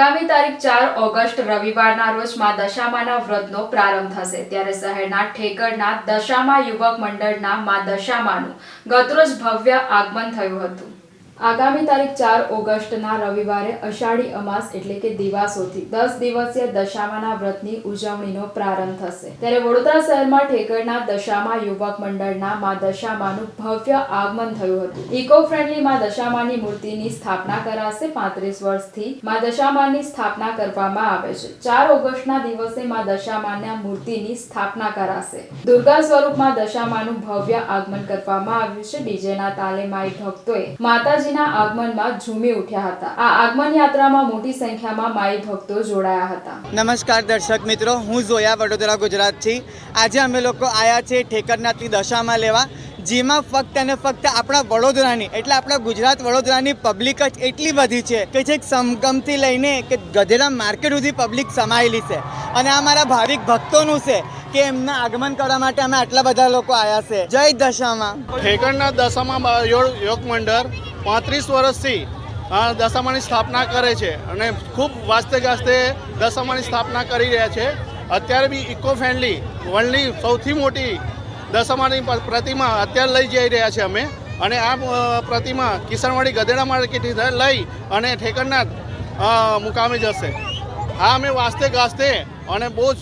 આગામી તારીખ ચાર ઓગસ્ટ રવિવારના રોજ મા દશામાના વ્રતનો પ્રારંભ થશે. ત્યારે શહેરના ઠેકરના દશામા યુવક મંડળના માં દશામાનું ગતરોજ ભવ્ય આગમન થયું હતું. આગામી તારીખ ચાર ઓગસ્ટના રવિવારે અષાઢી અમાસ એટલે કે દિવાસોથી દસ દિવસીય દશામાના વ્રતની ઉજવણીનો પ્રારંભ થશે. ત્યારે વડોદરા શહેરમાં ઠેકરના દશામા યુવક મંડળના મા દશામાનું ભવ્ય આગમન થયું હતું. ઇકો ફ્રેન્ડલી મા દશામાની મૂર્તિની સ્થાપના કરાશે પાંત્રીસ વર્ષથી મા દશામાની સ્થાપના કરવામાં આવે છે. ચાર ઓગસ્ટના દિવસે મા દશામાના મૂર્તિની સ્થાપના કરાશે. દુર્ગા સ્વરૂપમાં દશામાનું ભવ્ય આગમન કરવામાં આવ્યું છે. ડીજેના તાલે માઈ ભક્તોએ માતાજીના આગમનમાં ઝૂમી ઉઠ્યા હતા. આ આગમન યાત્રામાં મોટી સંખ્યામાં માઈ ભક્તો જોડાયા હતા. નમસ્કાર દર્શક મિત્રો, હું જોયા વડોદરા ગુજરાતથી. આજે અમે લોકો આવ્યા છે ઠેકરનાથની દશામાં લેવા, જેમાં ફક્ત અને ફક્ત આપણા વડોદરાની, એટલે આપણા ગુજરાત વડોદરાની પબ્લિક જ એટલી બધી છે કે છેક સમગમથી લઈને કે ગધેડા માર્કેટ સુધી પબ્લિક સમાયેલી છે. અને આ મારા ભાવિક ભક્તોનું છે. કે એમના આગમન કરવા માટે અમે આટલા બધા લોકો આવ્યા છે. જય દશામાં. ઠેકણના દશામાં યોગ મંડળ પાંત્રીસ વર્ષથી દશામાની સ્થાપના કરે છે અને ખૂબ વાસ્તે ગાસ્તે દશામાની સ્થાપના કરી રહ્યા છે. અત્યારે બી ઇકો ફ્રેન્ડલી વર્લ્ડની સૌથી મોટી દશામાની પ્રતિમા અત્યારે લઈ જઈ રહ્યા છે અમે. અને આ પ્રતિમા કિશનવાડી ગધેડા માર્કેટથી લઈ અને ઠેકણના મુકામે જશે. આ અમે વાસ્તે ગાસ્તે અને બહુ જ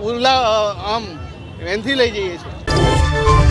ઉલ્લા આમ વેનથી લઈ જઈએ છીએ.